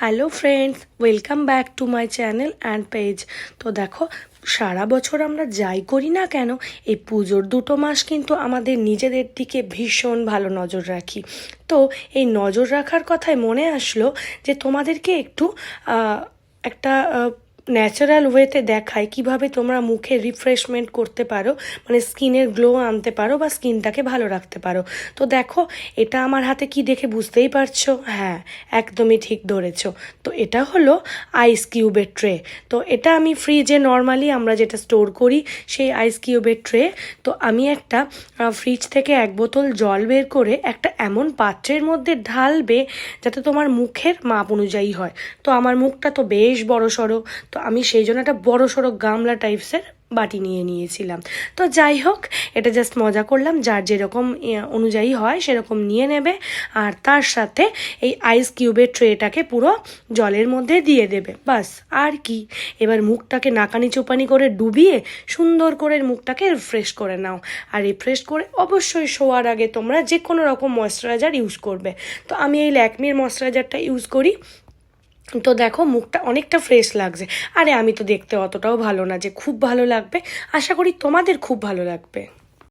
Hello friends welcome back to my channel and page তো দেখো, সারা বছর আমরা যাই করি না কেন, এই পুজোর দুটো মাস কিন্তু আমাদের নিজেদের দিকে ভীষণ ভালো নজর রাখি। তো এই নজর রাখার কথায় মনে আসলো যে তোমাদেরকে একটু একটা ন্যাচারাল ওয়েতে দেখায় কীভাবে তোমরা মুখে রিফ্রেশমেন্ট করতে পারো মানে স্কিনের গ্লো আনতে পারো বা স্কিনটাকে ভালো রাখতে পারো। তো দেখো, এটা আমার হাতে কি দেখে বুঝতেই পারছ? হ্যাঁ একদমই ঠিক ধরেছ। তো এটা হলো আইস কিউবের ট্রে তো এটা আমি ফ্রিজে নর্মালি আমরা যেটা স্টোর করি, সেই আইস কিউবের ট্রে তো আমি একটা ফ্রিজ থেকে এক বোতল জল বের করে একটা এমন পাত্রের মধ্যে ঢালবে, যাতে তোমার মুখের মাপ অনুযায়ী হয়। তো আমার মুখটা তো বেশ বড় সড়ো তো আমি সেই জন্য একটা বড় সড়ো গামলা টাইপসের বাটি নিয়ে নিয়েছিলাম। তো যাই হোক, এটা জাস্ট মজা করলাম। যার যেরকম অনুযায়ী হয়, সেরকম নিয়ে নেবে। আর তার সাথে এই আইস কিউবের ট্রেটাকে পুরো জলের মধ্যে দিয়ে দেবে। বাস, আর কি। এবার মুখটাকে নাকানি চোপানি করে ডুবিয়ে সুন্দর করে মুখটাকে রিফ্রেশ করে নাও। আর রিফ্রেশ করে অবশ্যই শোয়ার আগে তোমরা যে কোনো রকম ময়শ্চারাইজার ইউজ করবে। তো আমি এই ল্যাকমির ময়শ্চারাইজারটা ইউজ করি। তো দেখো, মুখটা অনেকটা ফ্রেশ লাগছে। আরে, আমি তো দেখতে অতটাও ভালো না যে খুব ভালো লাগবে। আশা করি তোমাদের খুব ভালো লাগবে।